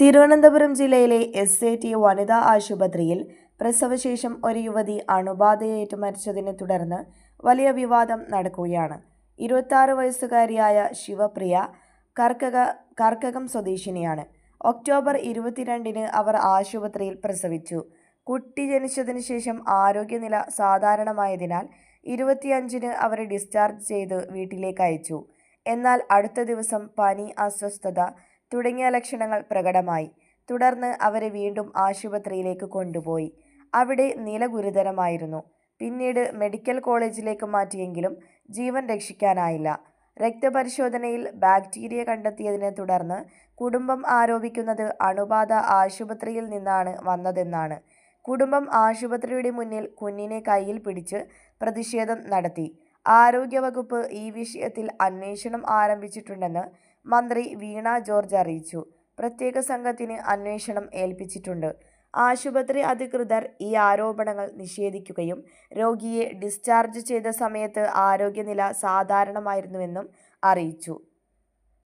തിരുവനന്തപുരം ജില്ലയിലെ S A T വനിതാ ആശുപത്രിയിൽ പ്രസവശേഷം ഒരു യുവതി അണുബാധയേറ്റ് മരിച്ചതിനെ തുടർന്ന് വലിയ വിവാദം നടക്കുകയാണ്. ഇരുപത്താറ് വയസ്സുകാരിയായ ശിവപ്രിയ കർക്കക കർക്കകം സ്വദേശിനിയാണ്. ഒക്ടോബർ ഇരുപത്തിരണ്ടിന് അവർ ആശുപത്രിയിൽ പ്രസവിച്ചു. കുട്ടി ജനിച്ചതിന് ശേഷം ആരോഗ്യനില സാധാരണമായതിനാൽ ഇരുപത്തിയഞ്ചിന് അവരെ ഡിസ്ചാർജ് ചെയ്ത് വീട്ടിലേക്ക് അയച്ചു. എന്നാൽ അടുത്ത ദിവസം പനി അസ്വസ്ഥത തുടങ്ങിയ ലക്ഷണങ്ങൾ പ്രകടമായി. തുടർന്ന് അവരെ വീണ്ടും ആശുപത്രിയിലേക്ക് കൊണ്ടുപോയി. അവിടെ നില ഗുരുതരമായിരുന്നു. പിന്നീട് മെഡിക്കൽ കോളേജിലേക്ക് മാറ്റിയെങ്കിലും ജീവൻ രക്ഷിക്കാനായില്ല. രക്തപരിശോധനയിൽ ബാക്ടീരിയ കണ്ടെത്തിയതിനെ തുടർന്ന് കുടുംബം ആരോപിക്കുന്നത് അണുബാധ ആശുപത്രിയിൽ നിന്നാണ് വന്നതെന്നാണ്. കുടുംബം ആശുപത്രിയുടെ മുന്നിൽ കുഞ്ഞിനെ കയ്യിൽ പിടിച്ച് പ്രതിഷേധം നടത്തി. ആരോഗ്യവകുപ്പ് ഈ വിഷയത്തിൽ അന്വേഷണം ആരംഭിച്ചിട്ടുണ്ടെന്ന് മന്ത്രി വീണ ജോർജ് അറിയിച്ചു. പ്രത്യേക സംഘത്തിന് അന്വേഷണം ഏൽപ്പിച്ചിട്ടുണ്ട്. ആശുപത്രി അധികൃതർ ഈ ആരോപണങ്ങൾ നിഷേധിക്കുകയും രോഗിയെ ഡിസ്ചാർജ് ചെയ്ത സമയത്ത് ആരോഗ്യനില സാധാരണമായിരുന്നുവെന്നും അറിയിച്ചു.